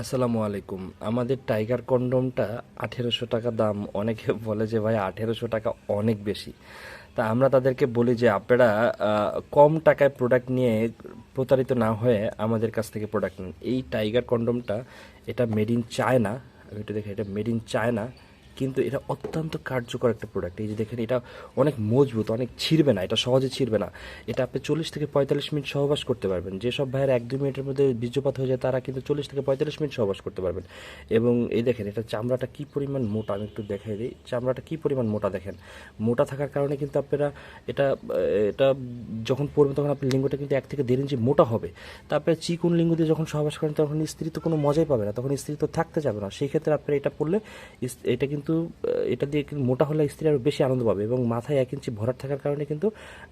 আসসালামু আলাইকুম। আমাদের টাইগার কন্ডমটা আঠেরোশো টাকা দাম। অনেকে বলে যে, ভাই, আঠেরোশো টাকা অনেক বেশি। তা আমরা তাদেরকে বলি যে, আপনারা কম টাকায় প্রোডাক্ট নিয়ে প্রতারিত না হয়ে আমাদের কাছ থেকে প্রোডাক্ট নিন। এই টাইগার কন্ডমটা, এটা মেড ইন চায়না আমি একটু দেখি, এটা মেড ইন চায়না কিন্তু এটা অত্যন্ত কার্যকর একটা প্রোডাক্ট এই যে দেখেন, এটা অনেক মজবুত, অনেক ছিঁড়বে না, এটা সহজে ছিঁড়বে না। এটা আপনি চল্লিশ থেকে পঁয়তাল্লিশ মিনিট সহবাস করতে পারবেন। যেসব ভাইয়ের এক দুই মিনিটের মধ্যে বীর্যপাত হয়ে যায়, তারা কিন্তু চল্লিশ থেকে পঁয়তাল্লিশ মিনিট সহবাস করতে পারবেন। এবং এই দেখেন, এটা চামড়াটা কি পরিমাণ মোটা, আমি একটু দেখাই দিই। চামড়াটা কী পরিমাণ মোটা দেখেন? মোটা থাকার কারণে কিন্তু আপনারা এটা এটা যখন পড়বেন তখন আপনার লিঙ্গটা কিন্তু এক থেকে দেড় ইঞ্চি মোটা হবে। তারপরে চিকুন লিঙ্গ দিয়ে যখন সহবাস করেন, তখন স্ত্রী তো কোনো মজাই পাবে না, তখন স্ত্রী তো থাকতে যাবে না। সেই ক্ষেত্রে আপনার এটা পড়লে এটা কিন্তু আহ, এটা দিয়ে কিন্তু মোটা হলে স্ত্রী আরও বেশি আনন্দ পাবে এবং মাথায় এক ইঞ্চি ভরাট থাকার কারণে কিন্তু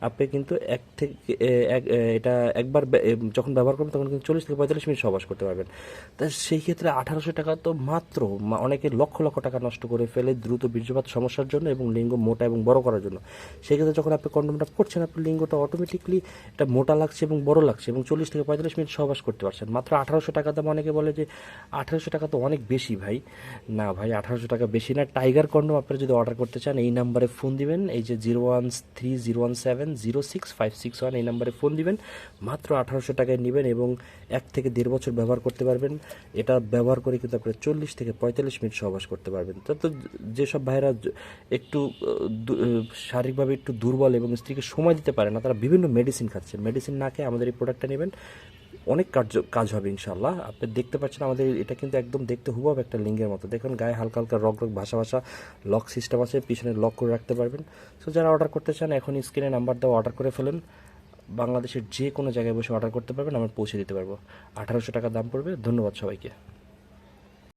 আপনি কিন্তু এক থেকে এক এটা একবার যখন ব্যবহার করবেন তখন কিন্তু চল্লিশ থেকে পঁয়তাল্লিশ মিনিট সহবাস করতে পারবেন। তা সেই ক্ষেত্রে আঠারোশো টাকা তো মাত্র। অনেকে লক্ষ লক্ষ টাকা নষ্ট করে ফেলে দ্রুত বীর্যপাত সমস্যার জন্য এবং লিঙ্গ মোটা এবং বড় করার জন্য। সেই ক্ষেত্রে যখন আপনি কন্ডোমটা পড়ছেন আপনার লিঙ্গটা অটোমেটিকলি এটা মোটা লাগছে এবং বড় লাগছে এবং চল্লিশ থেকে পঁয়তাল্লিশ মিনিট সহবাস করতে পারছেন। মাত্র আঠারোশো টাকা দাম অনেকে বলে যে আঠারোশো টাকা তো অনেক বেশি ভাই। না ভাই আঠারোশো টাকা বেশি না টাইগার কন্ডোম আপনারা যদি অর্ডার করতে চান, এই নাম্বারে ফোন দিবেন। এই যে zero one three zero one seven zero six five six one এই নাম্বারে ফোন দিবেন। মাত্র আঠারোশো টাকায় নেবেন এবং এক থেকে দেড় বছর ব্যবহার করতে পারবেন। এটা ব্যবহার করে কিন্তু আপনারা চল্লিশ থেকে পঁয়তাল্লিশ মিনিট সহবাস করতে পারবেন। তো তো যেসব ভাইরা একটু শারীরিকভাবে একটু দুর্বল এবং স্ত্রীকে সময় দিতে পারে না, তারা বিভিন্ন মেডিসিন খাচ্ছে মেডিসিন না খেয়ে আমাদের এই প্রোডাক্টটা নেবেন। অনেক কার্য, কাজ হবে ইনশাল্লাহ আপনি দেখতে পাচ্ছেন আমাদের এটা কিন্তু একদম দেখতে হুবাব একটা লিঙ্গের মতো। দেখুন, গায়ে হালকা হালকা রক রক ভাষা ভাষা লক সিস্টেম আছে, পিছনে লক করে রাখতে পারবেন। সো যারা অর্ডার করতে চান এখন স্ক্রিনে নাম্বার দেওয়া অর্ডার করে ফেলেন। বাংলাদেশের যে কোনো জায়গায় বসে অর্ডার করতে পারবেন, আমরা পৌঁছে দিতে পারব। আঠারোশো টাকা দাম পড়বে। ধন্যবাদ সবাইকে।